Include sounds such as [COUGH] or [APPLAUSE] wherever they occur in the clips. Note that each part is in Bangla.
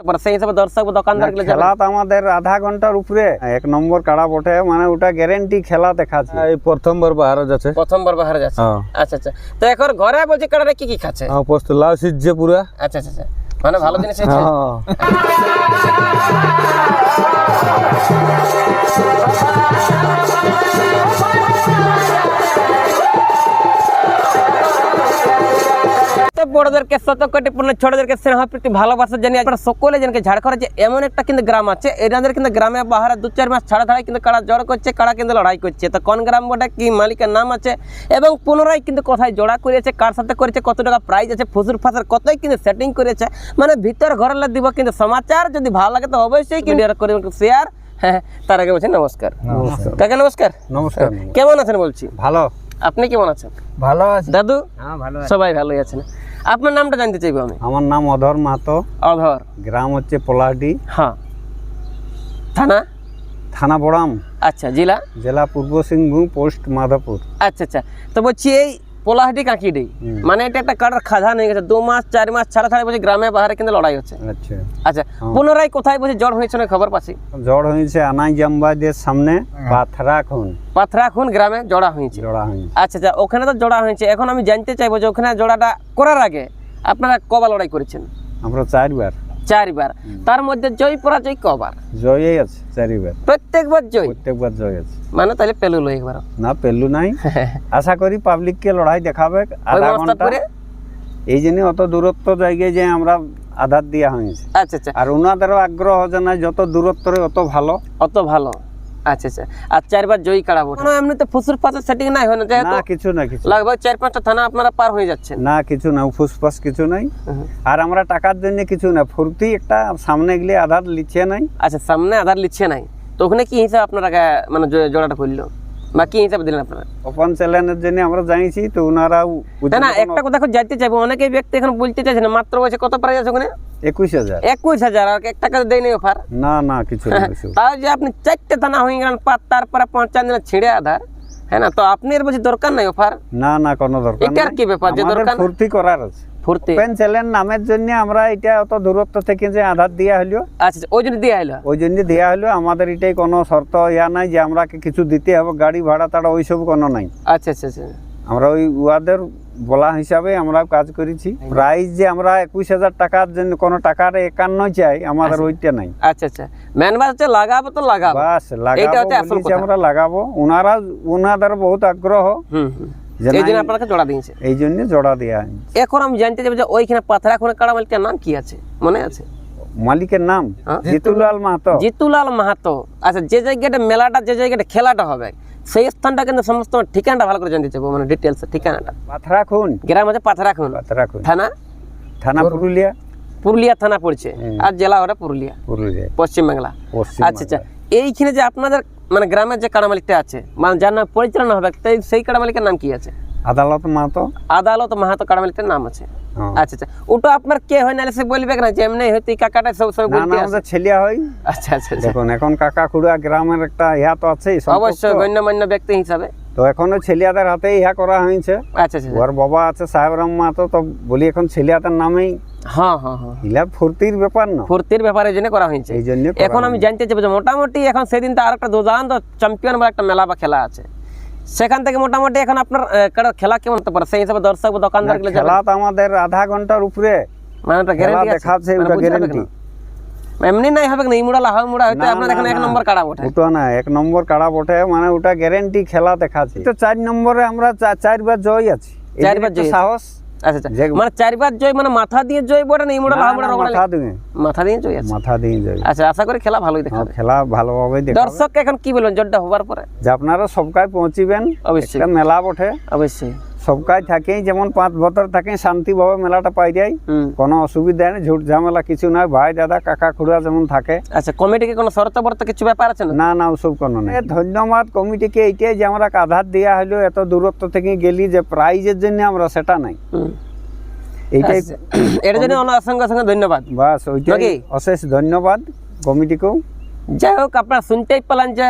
তারপরে সেই হিসাবে দর্শক বা দোকানদারগুলো খেলা তো আমাদের আধা ঘণ্টার উপরে এক নম্বর কাড়া বটে মানে ওটা গ্যারেন্টি খেলা দেখাচ্ছে। এই প্রথমবার বাহারা যাচ্ছে প্রথমবার বাহারে যাচ্ছে হ্যাঁ। আচ্ছা আচ্ছা। তো এখন ঘরে বলছে কাটারে কি কি খাচ্ছে? হ্যাঁ পোস্ত লাউ সিজছে পুরা। আচ্ছা আচ্ছা আচ্ছা। মানে ভালো জিনিস হ্যাঁ। তো বড়দেরকে শতকোটিপূর্ণ ছোটদেরকে স্নেহ প্রীতি ভালোবাসা জানিয়ে আপনারা সকলে জানকে ঝাড়খণ্ড যে এমন একটা কিন্তু গ্রাম আছে এনাদের কিন্তু গ্রামে বাহারে দু চার মাস ছাড়া ছাড়াই কিন্তু কারা জড় করছে কারা কিন্তু লড়াই করছে। তো কোন গ্রাম বটে কি মালিকের নাম আছে? এবং পুনরায় কিন্তু কোথায় জোড়া করেছে কার সাথে করেছে কত টাকা প্রাইজ আছে ফুসুর ফাঁসের কতই কিন্তু সেটিং করেছে মানে ভিতর ঘরের দিব কিন্তু সমাচার যদি ভালো লাগে তো অবশ্যই কিন্তু শেয়ার হ্যাঁ তার আগে বলছি নমস্কার। কাকা নমস্কার। নমস্কার কেমন আছেন বলছি? ভালো। আপনি কেমন আছেন? ভালো আছে। দাদু? হ্যাঁ সবাই ভালোই আছেন। আপনার নামটা জানতে চাইব আমি। আমার নাম অধর মাতো অধর। গ্রাম হচ্ছে পোলাহাটি। হ্যাঁ। থানা? থানা বড়াম। আচ্ছা জেলা? জেলা পূর্ব সিংভূম পোস্ট মাধবপুর। আচ্ছা আচ্ছা। তো বলছি এই পোলাহাটি কাঁকিডি। মানে এটা একটা কাটার খাজা হয়ে গেছে। দু মাস চার মাস ছাড়া ছাড়া বলছি গ্রামে বাহারে কিন্তু লড়াই হচ্ছে। আচ্ছা। আচ্ছা পুনরায় কোথায় বলছি জ্বর হয়েছে না খবর পাচ্ছি? জ্বর হয়েছে আনাই জামবাদের সামনে পাথরা খুন। পাথরা খুন গ্রামে জড়া হয়েছে। জড়া হয়েছে। আচ্ছা আচ্ছা ওখানে তো জড়া হয়েছে। এখন আমি জানতে চাইব যে ওখানে জোড়াটা করার আগে আপনারা কবার লড়াই করেছেন? আমরা চারবার। চারবার। তার মধ্যে জয় পরাজয় কবার? জয়ই আছে চারিবার। প্রত্যেকবার জয়? প্রত্যেকবার জয় আছে। মানে তাহলে পেলু লই একবার। না পেলু নাই। [LAUGHS] আশা করি পাবলিককে লড়াই দেখাবে আধা ঘণ্টা। এই জন্য অত দূরত্ব জায়গায় যে আমরা আধার দিয়া হয়েছে। আচ্ছা আচ্ছা। আর ওনাদেরও আগ্রহ জানায় যত দূরত্বরে অত ভালো। অত ভালো। আচ্ছা আচ্ছা। আর চারবার জয়ী না এমনিতে সেটিং নাই হয় না যেহেতু না কিছু না কিছু লাগবে চার পাঁচটা থানা আপনারা পার হয়ে যাচ্ছেন। না কিছু না ফুসফাস কিছু নাই। আর আমরা টাকার জন্য কিছু না ফুর্তি একটা সামনে গেলে আধার লিখছে নাই। আচ্ছা সামনে আধার লিখছে নাই। তো ওখানে কি হিসাব আপনারা মানে জোড়াটা করল? বা কি হিসাব দিলেন আপনারা? ওপেন চ্যালেঞ্জের জন্য আমরা জানিছি তো ওনারাও না না একটা কথা জানতে চাইব। অনেকেই ব্যক্তি এখন বলতে চাইছে না মাত্র বয়সে কত প্রাইজ আছে ওখানে? একুশ হাজার। একুশ হাজার আর এক টাকা দেয় অফার না না কিছু [LAUGHS] তাও যে আপনি চারটে থানা হয়ে গেলেন পাঁচ তারপরে পঞ্চান্ন দিনে ছিঁড়ে আধার হ্যাঁ না? তো বলছি দরকার নাই অফার না না কোনো দরকার এটার কি ব্যাপার? যে আমাদের দরকার ফুর্তি করার আছে। ফুর্তি নামের জন্য আমরা এটা অত দূরত্ব থেকে যে আধার দেওয়া হলো আচ্ছা আচ্ছা, ওই জন্য দিয়ে আইলো ওই জন্য দেওয়া হলো। আমাদের এটাই কোনো শর্ত ইয়া নাই যে আমরা কিছু দিতে হবে গাড়ি ভাড়া তাড়া ওইসব কোনো নাই। আচ্ছা আচ্ছা আচ্ছা। আমরা ওই বলা হিসাবে আমরা কাজ করেছি। প্রাইস যে আমরা একুশ হাজার টাকার জন্য কোনো টাকার একান্ন চাই আমাদের ওইটা নাই। আচ্ছা আচ্ছা। মেন বাস হচ্ছে লাগাবো তো লাগাবো। বাস লাগাবো। আমরা লাগাবো। ওনারা ওনাদের বহুত আগ্রহ। হুম। এই জন্য আপনাকে জোড়া দিয়েছে। এই জন্য জোড়া দেওয়া এখন আমি জানতে চাইব যে ওইখানে পাথরা খুনে কাড়া মালিকের নাম কি আছে? মনে আছে? মালিকের নাম? হ্যাঁ? জিতুলাল মাহাতো। জিতুলাল মাহাতো। আচ্ছা যে জায়গাটা মেলাটা যে জায়গাটা খেলাটা হবে সেই স্থানটা কিন্তু সমস্ত ঠিকানাটা ভালো করে জানতে চাইব মানে ডিটেলস ঠিকানাটা। পাথরা খুন। গ্রাম আছে পাথরা খুন। পাথরা খুন। থানা? থানা পুরুলিয়া? পুরুলিয়া থানা পড়ছে। আর জেলা ওটা পুরুলিয়া। পুরুলিয়া। পশ্চিম বাংলা আচ্ছা আচ্ছা। এইখানে যে আপনাদের মানে গ্রামের যে কাড়া মালিকটা আছে মানে যার নাম পরিচালনা হবে সেই কাড়া মালিকের নাম কি আছে আদালত মাহাতো আদালত মাহাতো কাড়া মালিকের নাম আছে। আচ্ছা আচ্ছা। ওটা আপনার কে হয় না সে বলবে না যে এমনি হয়তো কাকাটা সব সব বলতে না আমাদের ছেলিয়া হয়। আচ্ছা আচ্ছা আচ্ছা। দেখুন এখন কাকা খুড়া গ্রামের একটা ইয়া তো আছে অবশ্যই গণ্যমান্য ব্যক্তি হিসাবে। তো এখনও ছেলিয়াদের হাতে ইহা করা হয়েছে। আচ্ছা আচ্ছা আচ্ছা। ওর বাবা আছে সাহেব রাম তো বলি এখন ছেলিয়াদের নামেই। হ্যাঁ হ্যাঁ হ্যাঁ। ইলা ফুর্তির ব্যাপার না। ফুর্তির ব্যাপারে জন্য করা হয়েছে। এই জন্য এখন আমি জানতে চাইব যে মোটামুটি এখন সেদিন তো আর একটা দুর্দান্ত চ্যাম্পিয়ন বা একটা মেলা বা খেলা আছে। সেখান থেকে মোটামুটি এখন আপনার আহ, কারোর খেলা কেমন হতে পারে? সেই হিসাবে দর্শক বা দোকানদারগুলো খেলা তো আমাদের আধা ঘণ্টার উপরে। মানে ওটা খেলা গ্যারান্টি দেখাচ্ছে ওটা গ্যারান্টি এমনি নাই হবে না? ইমুড়া লাহা মুড়া হয়তো আপনার এখন এক নম্বর কাড়া ওঠে ওটা না এক নম্বর কাড়া বটে মানে ওটা গ্যারেন্টি খেলা দেখাচ্ছে। তো চার নম্বরে আমরা চা- চারবার জয় আছি। এই চারবার জন্য জয় একটু আছি। সাহস আচ্ছা আচ্ছা। মানে চারবার জয় মানে মাথা দিয়ে জয় বটে না মাথা দিয়ে। মাথা দিয়ে জয় আছে? মাথা দিয়ে জয়। আচ্ছা আশা করি খেলা ভালোই হ্যাঁ, খেলা ভালোভাবে দেখাবে। দর্শক এখন কি বলবেন? জোরটা হবার পরে? যে আপনারা সবকাই পৌঁছিবেন অবশ্যই। মেলা বটে। অবশ্যই। সবকাই থাকেই যেমন পাঁচ বছর থাকে শান্তিভাবে মেলাটা পাই যায়। কোনো অসুবিধা নেই ঝুট ঝামেলা কিছু নয় ভাই দাদা কাকা খুড়া যেমন থাকে। আচ্ছা কমিটিকে কোনো শর্ত বর্ত কিছু ব্যাপার আছে না না না ওসব কোনো নেই। ধন্যবাদ কমিটিকে এইটাই যে আমরা আধার দেওয়া হলো এত দূরত্ব থেকে গেলি যে প্রাইজের জন্য আমরা সেটা নাই। এইটাই আচ্ছা, এটার জন্য অসংখ্য অসংখ্য ধন্যবাদ। বাস ওইটাই? অশেষ ধন্যবাদ কমিটিকেও। যাই হোক আপনারা শুনতেই পেলেন যে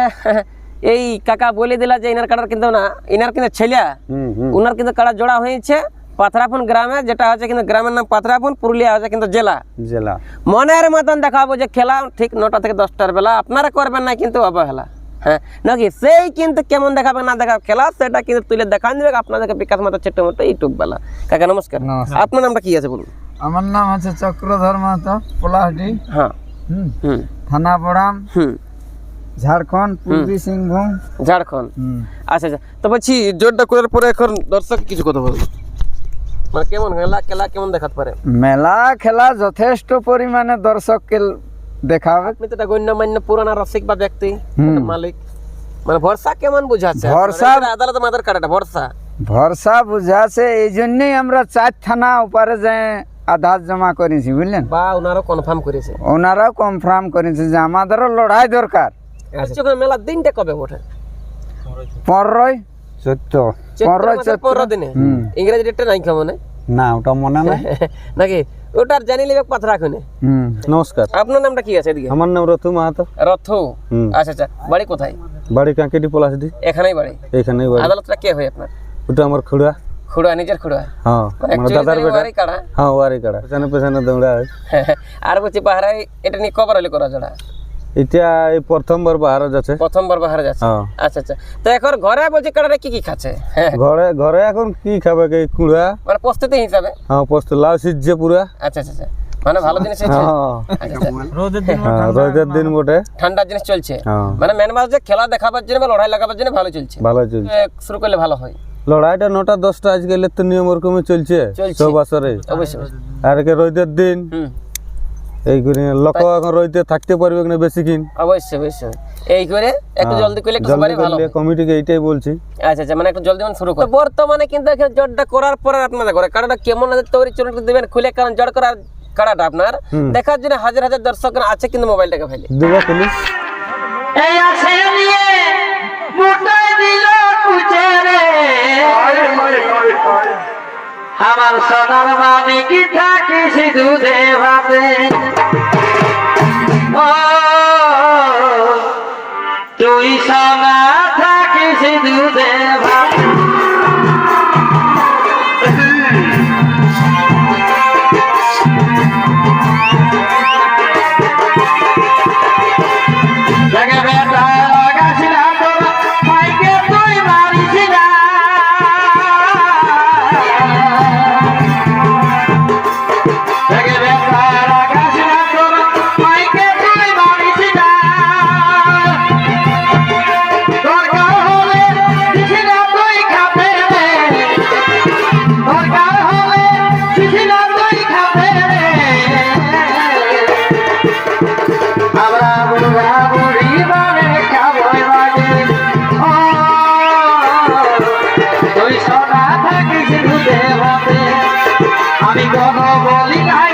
এই কাকা বলে দিলা যে ইনার কাটার কিন্তু না ইনার কিন্তু ছেলে হুম হুম। উনার কিন্তু কাটা জোড়া হয়েছে পাথরাফুন গ্রামে যেটা হচ্ছে কিন্তু গ্রামের নাম পাথরাফুন পুরুলিয়া হচ্ছে কিন্তু জেলা। জেলা। মনের মতন দেখাবো যে খেলা ঠিক নটা থেকে দশটার বেলা আপনারা করবেন না কিন্তু অবহেলা। হ্যাঁ নাকি সেই কিন্তু কেমন দেখাবে না দেখাবে খেলা সেটা কিন্তু তুলে দেখান দেবে আপনাদেরকে বিকাশ মতো ছোট্ট মোটো ইউটিউব বেলা। কাকা নমস্কার। আপনার নামটা কি আছে বলুন? আমার নাম হচ্ছে চক্রধর মাহাতো পোলাহাটি। হ্যাঁ। হুম। হুম। থানা বড়াম হুম। ঝাড়খণ্ড পূর্বী সিংভূম। ঝাড়খণ্ড। আচ্ছা আচ্ছা। তো বলছি জোরটা করার পরে এখন দর্শক কিছু কথা বলব। মানে কেমন খেলা খেলা কেমন দেখাতে পারে? মেলা খেলা যথেষ্ট পরিমাণে দর্শককে দেখাবে। আপনি তো গণ্যমান্য পুরানা রসিক বা ব্যক্তি। মালিক। মানে ভরসা কেমন বুঝাচ্ছে? ভরসা- আপনার আদালত মাদার কাটাটা ভরসা। ভরসা বুঝাছে এই জন্যই আমরা চার থানা উপরে যে আধার জমা করেছি বুঝলেন? বা ওনারও কনফার্ম করেছে। ওনারাও কনফার্ম করেছে যে আমাদেরও লড়াই দরকার। আচ্ছা। দিনটা কবে ওঠে পনেরোই চৈত্র। পনেরোই চৈত্র। পনেরো দিনে? ইংরেজি ডেটটা নাই কেমন না ওটা মনে নাই। [LAUGHS] নাকি? ওটার জানি লিবে পাথর রাখুন নমস্কার। আপনার নামটা কি আছে এদিকে? আমার নাম রতু মাহাতো। রথ আচ্ছা আচ্ছা। বাড়ি কোথায়? বাড়ি কাঁকেটি পলাশডি এখানেই বাড়ি? আদালতটা কে হয় আপনার? ওটা আমার খুড়া। খুড়া নিজের খুড়া? হ্যাঁ মানে দাদার বেটা। কাড়া? হ্যাঁ ওয়ারি কাড়া। পেছনে পেছনে দৌড়া [LAUGHS] আর বলছি পাহারাই এটা নিয়ে কবার হলে করা জোড়া? এটা এই প্রথমবার বাহারা যাচ্ছে। প্রথমবার পাহারা যাচ্ছে? হ্যাঁ। আচ্ছা আচ্ছা। তো এখন ঘরে বলছি কাড়াটা কি কি খাচ্ছে? হ্যাঁ। ঘরে ঘরে এখন কি খাবে কি? কুড়া। মানে প্রস্তুতি হিসাবে? হ্যাঁ পোস্ত লাউ সিজছে পুরা। আচ্ছা আচ্ছা আচ্ছা। মানে ভালো জিনিস হ্যাঁ। আচ্ছা, আচ্ছা। হ্যাঁ রোদের দিন বটে। ঠান্ডার জিনিস চলছে। মানে মেন মাস যে খেলা দেখাবার জন্য বা লড়াই লাগাবার জন্য ভালো চলছে। ভালো চলছে। শুরু করলে ভালো হয়। লড়াইটা নটা দশটা আজকাল তো নিয়ম ওরকমই চলছে। সব। আর কি রোদের দিন? হুম। এই করে লোক এখন রইতে থাকতে পারবে না বেশি কিন। অবশ্যই অবশ্যই। এই করে একটু হ্যাঁ। জলদি করলে একটু জলদি সবারই ভালো কমিটিকে এইটাই বলছি। আচ্ছা আচ্ছা মানে একটু জলদি মানে শুরু করো। বর্তমানে কিন্তু এখানে জড়টা করার পরে আপনাদের করে কারণটা কেমন আছে তৈরি চুরি দিবেন খুলে কারণ জড় করার কাড়াটা আপনার। দেখার জন্য হাজার হাজার দর্শক আছে কিন্তু মোবাইলটাকে ফেলে দেবো খুলি। এই আসে নিয়ে মুটাই দিল কুচে রে আমার সোনার মামি কি থাকি সিধু দেবাতে তুই সোনা থাকি সিধু দেব বলি নাই